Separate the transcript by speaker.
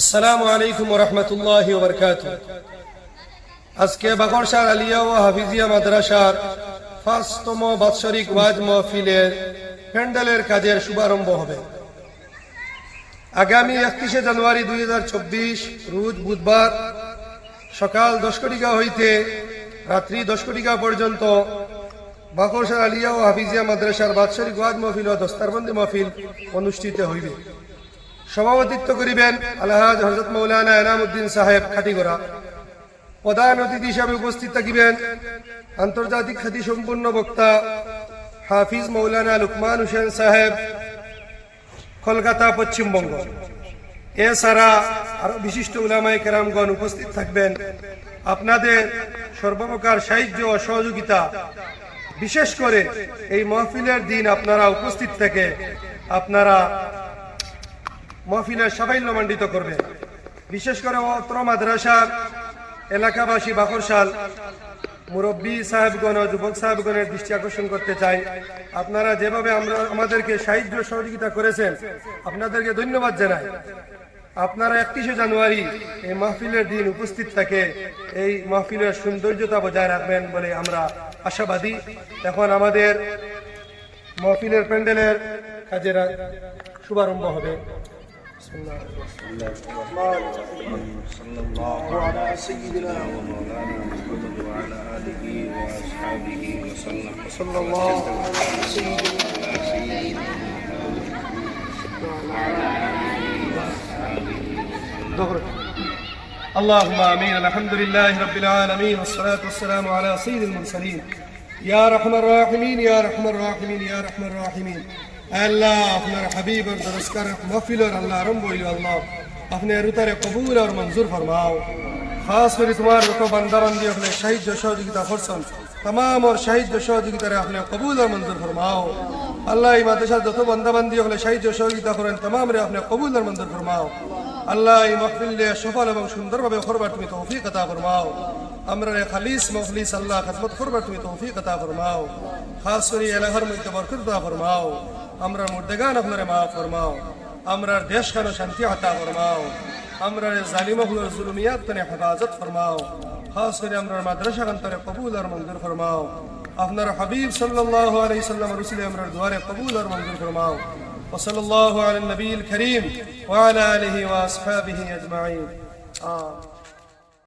Speaker 1: আসসালামু আলাইকুম রহমতুল্লাহ বরকাত আজকে বাকরসার আলিয়া ও হাফিজিয়া মাদ্রাসার পাঁচতম বাৎসরিক ওয়াজ মহফিলের প্যান্ডেলের কাজের শুভারম্ভ হবে। আগামী একত্রিশে জানুয়ারি দুই হাজার চব্বিশ, রোজ বুধবার সকাল দশ কোটিকা হইতে রাত্রি দশ কোটিকা পর্যন্ত বাকরসার আলিয়া ও হাফিজিয়া মাদ্রাসার বাৎসরিক ওয়াজ মহফিল ও দস্তারবন্দি মহফিল অনুষ্ঠিত হইবে। সভাপতিত্ব করিবেন আলহাজ হজরত মৌলানা এনামুদ্দিন সাহেব খাটিগড়া। প্রধান অতিথি হিসাবে উপস্থিত থাকিবেন আন্তর্জাতিক খ্যাতি সম্পূর্ণ বক্তা হাফিজ মৌলানা লুকমান হুসেন সাহেব, কলকাতা পশ্চিমবঙ্গ এছাড়া আরও বিশিষ্ট উলামায় কেরামগণ উপস্থিত থাকবেন। আপনাদের সর্বপ্রকার সাহায্য ও সহযোগিতা, বিশেষ করে এই মহফিলের দিন আপনারা উপস্থিত থেকে আপনারা মহফিলের সাফল্য মণ্ডিত করবে। বিশেষ করে অত্র মাদ্রাসার এলাকাবাসী বাকরশাল। মুরব্বী সাহেবগণ ও যুবক সাহেবগণের দৃষ্টি আকর্ষণ করতে চাই। আপনারা যেভাবে আমরা, আমাদেরকে সাহায্য সহযোগিতা করেছেন, আপনাদেরকে ধন্যবাদ জানাই। আপনারা একত্রিশে জানুয়ারি এই মাহফিলের দিন উপস্থিত থাকে এই মাহফিলের সৌন্দর্যতা বজায় রাখবেন বলে আমরা আশাবাদী। এখন আমাদের মাহফিলের প্যান্ডেলের কাজের শুভারম্ভ হবে। بسم الله الرحمن الرحيم.
Speaker 2: صلى الله على سيدنا ومولانا محمد وعلى آله وأصحابه وسلم.
Speaker 1: صلى الله على سيدنا وعلى آله وأصحابه اللهم آمين. الحمد لله رب العالمين. والصلاة والسلام على سيد المرسلين. يا رحم الراحمين يا رحم الراحمين يا رحم الراحمين. আল্লাহ, আপনার হাবিবর দরস্কার, মহফিলর আল্লাহ আরম্ভ হইল আল্লাহ। আপনি রুতারে কবুল আর মঞ্জুর ফরমাও। খাস করে তোমার রত বান্দাবান্দি আপনি সাহায্য সহযোগিতা করছেন তাম ওর সাহায্য সহযোগিতারে আপনি কবুল আর মঞ্জুর ফরমাও। আল্লাহ এই মাদেশার যত বান্দাবান্দি আপনি সাহায্য সহযোগিতা করেন তাম রে আপনি কবুল আর মঞ্জুর ফরমাও। আল্লাহ এই মাহফিল সফল এবং সুন্দরভাবে করবার তুমি তৌফিক আতা ফরমাও। আমরা খালিস মখলিস আল্লাহ খদমত করবার তুমি তৌফিক আতা ফরমাও। খাস করে এলাকার মধ্যে বরকত আতা আমরা মুর্দেগান আপনারে মাফ ফরমাও। আমরা দেশ খানো শান্তি আতা ফরমাও। আমরা জালিম হলোর জুলুমিয়াত তনে হেফাজত ফরমাও। খাস করে আমরা মাদ্রাসা কান্তরে কবুল আর মঞ্জুর ফরমাও। আপনার হাবিব সাল্লাল্লাহু আলাইহি সাল্লাম রসুল আমরা দুয়ারে কবুল আর মঞ্জুর ফরমাও। وصلى الله على النبي الكريم وعلى آله وأصحابه أجمعين آه.